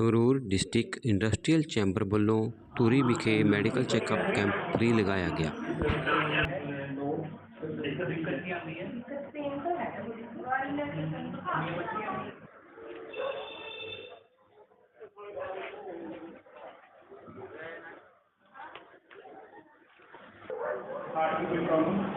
Sangrur district industrial chamber ਵੱਲੋਂ ਧੂਰੀ ਵਿਖੇ medical checkup camp free ਲਗਾਇਆ ਗਿਆ बाहर ही बैठे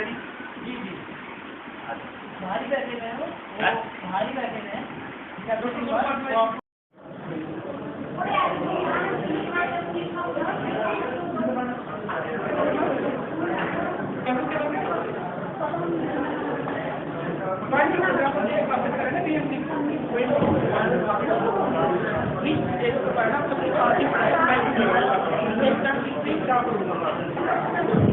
जी जी भारी बैठे हैं वो भारी बैठे हैं Thank you.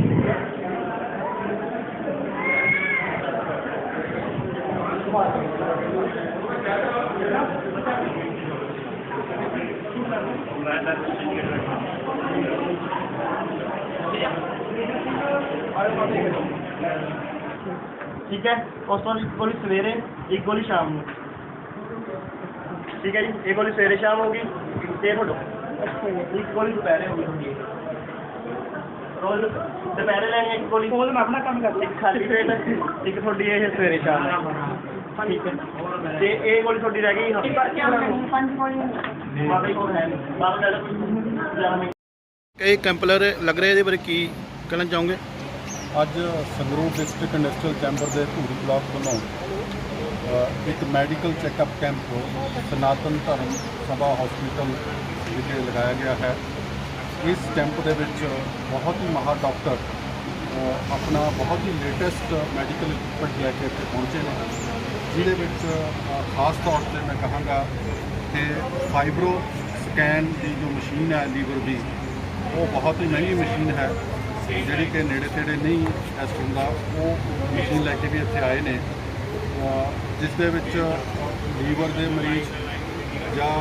ਉਸ ਤੋਂ ਬਾਅਦ ਇੱਕ ਗੋਲੀ ਸਵੇਰੇ ਇੱਕ ਗੋਲੀ ਸ਼ਾਮ ਨੂੰ ਠੀਕ ਹੈ ਜੀ ਇਹ ਗੋਲੀ ਸਵੇਰੇ ਸ਼ਾਮ ਹੋਗੀ ਤੇ ਫੋਟੋ ਇੱਕ ਗੋਲੀ ਦੁਪਹਿਰੇ ਹੋਗੀ ਰੋਜ਼ ਦੁਪਹਿਰੇ ਲੈਣੀ ਹੈ ਇੱਕ ਗੋਲੀ ਕੋਲ ਮੈਂ ਆਪਣਾ ਕੰਮ ਕਰਦਾ ਇੱਕ ਖਾਲੀ ਪੇਟ ਇੱਕ ਤੁਹਾਡੀ ਇਹ ਸਵੇਰੇ ਸ਼ਾਮ ਠੀਕ ਹੈ ਤੇ ਇਹ ਗੋਲੀ ਤੁਹਾਡੀ ਰਹਿ ਗਈ ਹਾਂ ਪੰਜ ਗੋਲੀ ਬਾਬਾ ਕੋਲ ਹੈ ਨਹੀਂ। ਬਾਬਾ ਜੀ ਦਾ ਜ਼ਿਆਦਾ ਨਹੀਂ ਇਹ ਕੈਂਪ ਲੱਗ ਰਿਹਾ ਲੱਗ ਰਿਹਾ ਇਹਦੇ ਬਾਰੇ ਕੀ ਕਹਿਣਾ ਚਾਹੋਗੇ ਅੱਜ ਸੰਗਰੂਰ ਡਿਸਟ੍ਰਿਕਟ ਇੰਡਸਟਰੀਅਲ ਚੈਂਬਰ ਦੇ ਧੂਰੀ ਬਲਾਕ ਵੱਲੋਂ ਇੱਕ ਮੈਡੀਕਲ ਚੈੱਕਅਪ ਕੈਂਪ ਸਨਾਤਨ ਧਰਮ ਸਭਾ ਹਸਪੀਟਲ ਵਿਖੇ ਲਗਾਇਆ ਗਿਆ ਹੈ ਇਸ ਕੈਂਪ ਦੇ ਵਿੱਚ ਬਹੁਤ ਹੀ ਮਾਹਰ ਡਾਕਟਰ ਆਪਣਾ ਬਹੁਤ ਹੀ ਲੇਟੈਸਟ ਮੈਡੀਕਲ ਇਕਵਿਪਮੈਂਟ ਲੈ ਕੇ ਇੱਥੇ ਪਹੁੰਚੇ ਨੇ, ਜਿਹਦੇ ਵਿੱਚ ਖਾਸ ਤੌਰ ਤੇ ਮੈਂ ਕਹਾਂਗਾ ਕਿ ਫਾਈਬਰੋ ਸਕੈਨ ਦੀ ਜੋ ਮਸ਼ੀਨ ਹੈ, ਲੀਵਰ ਦੀ, ਉਹ ਬਹੁਤ ਹੀ ਮਹਿੰਗੀ ਮਸ਼ੀਨ ਹੈ। ਜਿਹੜੀ ਕਿ ਨੇੜੇ ਤੇੜੇ ਨਹੀਂ ਟੈਸਟ ਹੁੰਦਾ ਉਹ ਮਸ਼ੀਨ ਲੈ ਕੇ ਵੀ ਇੱਥੇ ਆਏ ਨੇ। ਜਿਸ ਦੇ ਵਿੱਚ ਲੀਵਰ ਦੇ ਮਰੀਜ਼ ਜਾਂ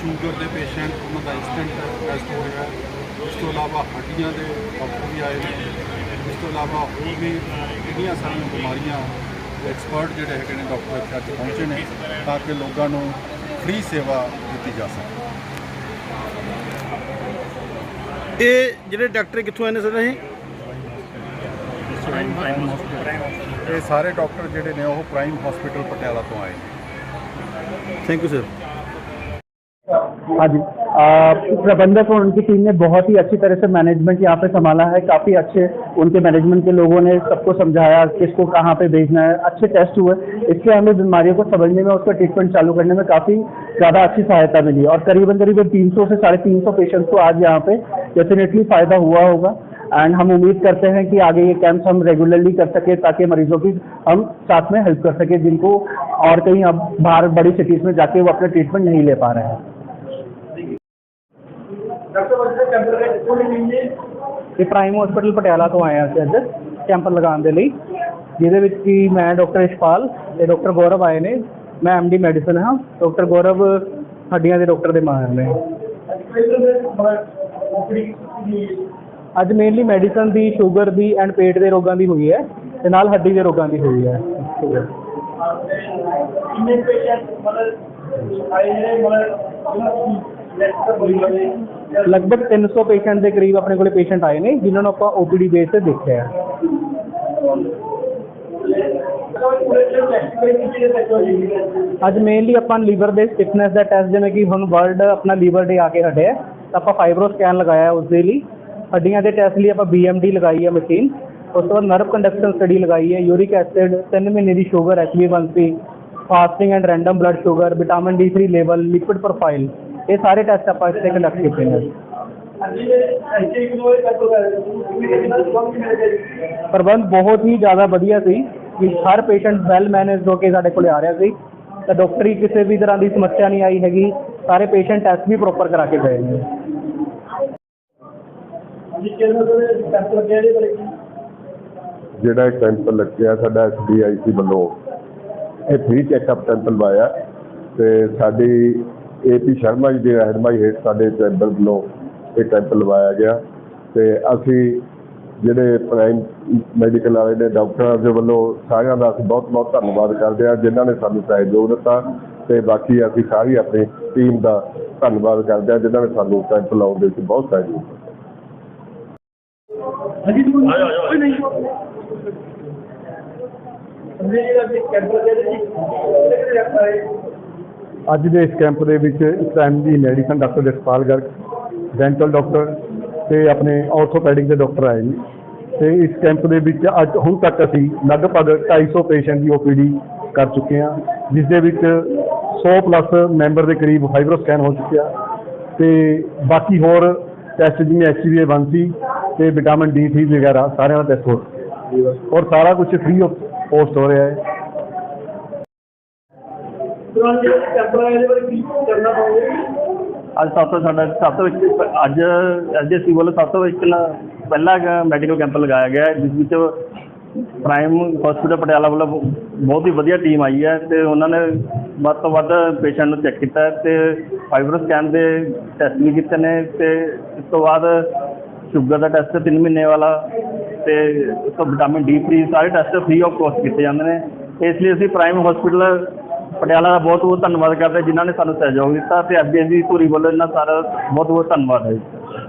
ਸ਼ੂਗਰ ਦੇ ਪੇਸ਼ੈਂਟ ਉਹਨਾਂ ਦਾ ਇੰਸਟੈਂਟ ਟੈਸਟ ਹੋ ਰਿਹਾ ਇਸ ਤੋਂ ਇਲਾਵਾ ਹੱਡੀਆਂ ਦੇ ਡਾਕਟਰ ਵੀ ਆਏ ਨੇ। ਇਸ ਤੋਂ ਇਲਾਵਾ ਹੋਰ ਵੀ ਕਿੰਨੀਆਂ ਸਾਰੀਆਂ ਬਿਮਾਰੀਆਂ ਐਕਸਪਰਟ ਜਿਹੜੇ ਹੈਗੇ ਨੇ ਡਾਕਟਰ ਇੱਥੇ ਅੱਜ ਪਹੁੰਚੇ ਨੇ, ਤਾਂ ਕਿ ਲੋਕਾਂ ਨੂੰ ਫ੍ਰੀ ਸੇਵਾ ਦਿੱਤੀ ਜਾ ਸਕੇ ਇਹ ਜਿਹੜੇ ਡਾਕਟਰ ਕਿੱਥੋਂ ਆਏ ਨੇ ਸਰ ਇਹ? ਇਹ ਸਾਰੇ ਡਾਕਟਰ ਜਿਹੜੇ ਨੇ ਉਹ ਪ੍ਰਾਈਮ ਹਸਪੀਟਲ ਪਟਿਆਲਾ ਤੋਂ ਆਏ ਨੇ। ਥੈਂਕ ਯੂ ਸਰ ਹਾਂਜੀ। प्रबंधक और उनकी टीम ने बहुत ही अच्छी तरह से मैनेजमेंट यहाँ पे संभाला है। काफ़ी अच्छे उनके मैनेजमेंट के लोगों ने सबको समझाया किसको कहाँ पे भेजना है। अच्छे टेस्ट हुए। इससे हमें बीमारियों को समझने में, उसका ट्रीटमेंट चालू करने में काफ़ी ज़्यादा अच्छी सहायता मिली और करीबन करीबन 300 से साढ़े तीन सौ पेशेंट्स को आज यहाँ पे डेफिनेटली फ़ायदा हुआ होगा। एंड हम उम्मीद करते हैं कि आगे ये कैंप्स हम रेगुलरली कर सके ताकि मरीजों की हम साथ में हेल्प कर सके, जिनको और कहीं अब बाहर बड़ी सिटीज़ में जाके वो अपना ट्रीटमेंट नहीं ले पा रहे हैं। ਇਹ ਪ੍ਰਾਈਮ ਹਸਪੀਟਲ ਪਟਿਆਲਾ ਤੋਂ ਆਏ ਹਾਂ ਅਸੀਂ ਅੱਜ, ਕੈਂਪ ਲਗਾਉਣ ਦੇ ਲਈ, ਜਿਹਦੇ ਵਿੱਚ ਕਿ ਮੈਂ ਡਾਕਟਰ ਇਸ਼ਪਾਲ ਤੇ ਡਾਕਟਰ ਗੌਰਵ ਆਏ ਨੇ, ਮੈਂ ਐਮਡੀ ਮੈਡੀਸਨ ਹਾਂ ਡਾਕਟਰ ਗੌਰਵ ਹੱਡੀਆਂ ਦੇ ਡਾਕਟਰ ਦੇ ਮਾਹਰ ਨੇ। ਅੱਜ ਮੇਨਲੀ ਮੈਡੀਸਨ ਦੀ ਸ਼ੂਗਰ ਦੀ ਐਂਡ ਪੇਟ ਦੇ ਰੋਗਾਂ ਦੀ ਹੋਈ ਹੈ ਤੇ ਨਾਲ ਹੱਡੀ ਦੇ ਰੋਗਾਂ ਦੀ ਹੋਈ ਹੈ। ਕਿੰਨੇ ਪੇਸ਼ੈਂਟ ਮਤਲਬ ਆਏ ਨੇ, ਮਤਲਬ ਲਗਭਗ 300 ਪੇਸ਼ੈਂਟ ਦੇ ਕਰੀਬ ਆਪਣੇ ਕੋਲੇ ਪੇਸ਼ੈਂਟ ਆਏ ਨੇ, ਜਿਨ੍ਹਾਂ ਨੂੰ ਆਪਾਂ ਓਪੀਡੀ ਬੇਸ ਤੇ ਦੇਖਿਆ ਹੈ। ਅੱਜ ਮੇਨਲੀ ਆਪਾਂ ਲੀਵਰ ਦੇ ਸਟਿਫਨੈਸ ਦਾ ਟੈਸਟ ਜਿਵੇਂ ਕਿ ਹੁਣ ਵਰਲਡ ਆਪਣਾ ਲੀਵਰ ਡੇ ਆ ਕੇ ਹਟਿਆ ਤਾਂ ਆਪਾਂ ਫਾਈਬਰੋ ਸਕੈਨ ਲਗਾਇਆ ਉਸ ਦੇ ਲਈ। ਹੱਡੀਆਂ ਦੇ ਟੈਸਟ ਲਈ ਆਪਾਂ ਬੀਐਮਡੀ ਲਗਾਈ ਹੈ ਮਸ਼ੀਨ ਉਸ ਤੋਂ ਬਾਅਦ ਨਰਵ ਕੰਡਕਸ਼ਨ ਸਟੱਡੀ ਲਗਾਈ ਹੈ ਯੂਰਿਕ ਐਸਿਡ 3 ਮਹੀਨੇ ਦੀ sugar HbA1c fasting and random blood sugar vitamin D3 level lipid profile ਇਹ ਸਾਰੇ ਟੈਸਟ ਆਪਾਂ ਇੱਥੇ ਕੰਡਕਟ ਕੀਤੇ ਨੇ। ਪ੍ਰਬੰਧ ਬਹੁਤ ਹੀ ਜ਼ਿਆਦਾ ਵਧੀਆ ਸੀ ਕਿ ਹਰ ਪੇਸ਼ੈਂਟ ਵੈਲ ਮੈਨੇਜਡ ਹੋ ਕੇ ਸਾਡੇ ਕੋਲੇ ਆ ਰਿਹਾ ਸੀ। ਤਾਂ ਡਾਕਟਰੀ ਕਿਸੇ ਵੀ ਤਰ੍ਹਾਂ ਦੀ ਸਮੱਸਿਆ ਨਹੀਂ ਆਈ ਹੈਗੀ। ਸਾਰੇ ਪੇਸ਼ੈਂਟ ਟੈਸਟ ਵੀ ਪ੍ਰੋਪਰ ਕਰਾ ਕੇ ਗਏ ਨੇ। ਜਿਹੜਾ ਕੈਂਪ ਲੱਗਿਆ ਸਾਡਾ ਐਸਬੀਆਈਸੀ ਵੱਲੋਂ, ਇਹ ਫ੍ਰੀ ਚੈੱਕਅਪ ਕੈਂਪ ਲਵਾਇਆ ਤੇ ਸਾਡੀ ਏਪੀ ਸ਼ਰਮਾ ਜੀ ਦੇ ਰਹਿਨਮਾਈ ਹੇਠ ਸਾਡੇ ਚੈਂਬਰ ਵੱਲੋਂ ਇਹ ਕੈਂਪ ਲਵਾਇਆ ਗਿਆ ਤੇ ਅਸੀਂ ਜਿਹੜੇ ਪ੍ਰਾਈਮ ਮੈਡੀਕਲ ਵਾਲੇ ਨੇ ਡਾਕਟਰਾਂ ਦੇ ਵੱਲੋਂ ਸਾਰਿਆਂ ਦਾ ਅਸੀਂ ਬਹੁਤ ਬਹੁਤ ਧੰਨਵਾਦ ਕਰਦੇ ਹਾਂ ਜਿਨ੍ਹਾਂ ਨੇ ਸਾਨੂੰ ਸਹਿਯੋਗ ਦਿੱਤਾ ਤੇ ਬਾਕੀ ਅਸੀਂ ਸਾਰੀ ਆਪਣੀ ਟੀਮ ਦਾ ਧੰਨਵਾਦ ਕਰਦੇ ਹਾਂ ਜਿਨ੍ਹਾਂ ਨੇ ਸਾਨੂੰ ਕੈਂਪ ਲਾਉਣ ਦੇ ਵਿੱਚ ਬਹੁਤ ਸਹਿਯੋਗ ਦਿੱਤਾ। ਅੱਜ ਦੇ ਇਸ ਕੈਂਪ ਦੇ ਵਿੱਚ ਇੱਕ MD medicine doctor Jaspal Garg dental doctor ਤੇ ਆਪਣੇ ਆਰਥੋਪੈਡਿਕ ਦੇ ਡਾਕਟਰ ਆਏ ਨੇ। ਤੇ ਇਸ ਕੈਂਪ ਦੇ ਵਿੱਚ ਅੱਜ ਹੁਣ ਤੱਕ ਅਸੀਂ ਲਗਭਗ 250 ਪੇਸ਼ੈਂਟ ਦੀ ਓਪੀਡੀ ਕਰ ਚੁੱਕੇ ਹਾਂ, ਜਿਸ ਦੇ ਵਿੱਚ 100 ਪਲੱਸ ਮੈਂਬਰ ਦੇ ਕਰੀਬ ਫਾਈਬਰੋ ਸਕੈਨ ਹੋ ਚੁੱਕਿਆ। ਤੇ ਬਾਕੀ ਹੋਰ ਟੈਸਟ ਜਿਵੇਂ HbA1c ਤੇ ਵਿਟਾਮਿਨ D3 ਵਗੈਰਾ, ਸਾਰਿਆਂ ਦਾ ਟੈਸਟ ਹੋ ਚੁੱਕਿਆ। ਔਰ ਸਾਰਾ ਕੁਝ ਫ੍ਰੀ ਆਫ ਕੋਸਟ ਹੋ ਰਿਹਾ ਹੈ। ਅੱਜ ਸਭ ਤੋਂ ਸਾਡਾ ਸਭ ਤੋਂ ਵਿੱਚ ਅੱਜ ਐਸਜੀਸੀ ਵੱਲੋਂ ਸਭ ਤੋਂ ਇੱਕ ਨਾ ਪਹਿਲਾ ਮੈਡੀਕਲ ਕੈਂਪ ਲਗਾਇਆ ਗਿਆ ਹੈ, ਜਿਸ ਵਿੱਚ ਪ੍ਰਾਈਮ ਹਸਪੀਟਲ ਪਟਿਆਲਾ ਵੱਲੋਂ ਬਹੁਤ ਹੀ ਵਧੀਆ ਟੀਮ ਆਈ ਹੈ ਤੇ ਉਹਨਾਂ ਨੇ ਵੱਧ ਤੋਂ ਵੱਧ ਪੇਸ਼ੈਂਟ ਨੂੰ ਚੈੱਕ ਕੀਤਾ ਹੈ ਤੇ ਫਾਈਬਰ ਸਕੈਨ ਦੇ ਟੈਸਟ ਵੀ ਕੀਤੇ ਨੇ ਤੇ ਇਸ ਤੋਂ ਬਾਅਦ ਸ਼ੂਗਰ ਦਾ ਟੈਸਟ 3 ਮਹੀਨੇ ਵਾਲਾ ਤੇ ਉਸ ਤੋਂ ਵਿਟਾਮਿਨ ਡੀ ਫ੍ਰੀ ਸਾਰੇ ਟੈਸਟ ਫ੍ਰੀ ਆਫ ਕੋਸਟ ਕੀਤੇ ਜਾਂਦੇ ਨੇ। ਇਸ ਲਈ ਅਸੀਂ ਪ੍ਰਾਈਮ ਹਸਪੀਟਲ ਪਟਿਆਲਾ ਦਾ ਬਹੁਤ ਬਹੁਤ ਧੰਨਵਾਦ ਕਰਦੇ ਜਿਨ੍ਹਾਂ ਨੇ ਸਾਨੂੰ ਸਹਿਯੋਗ ਦਿੱਤਾ ਤੇ ਐਫਡੀਐਸ ਦੀ ਧੂਰੀ ਵੱਲੋਂ ਇਹਨਾਂ ਸਾਰਾ ਬਹੁਤ ਬਹੁਤ ਧੰਨਵਾਦ ਹੈ ਜੀ।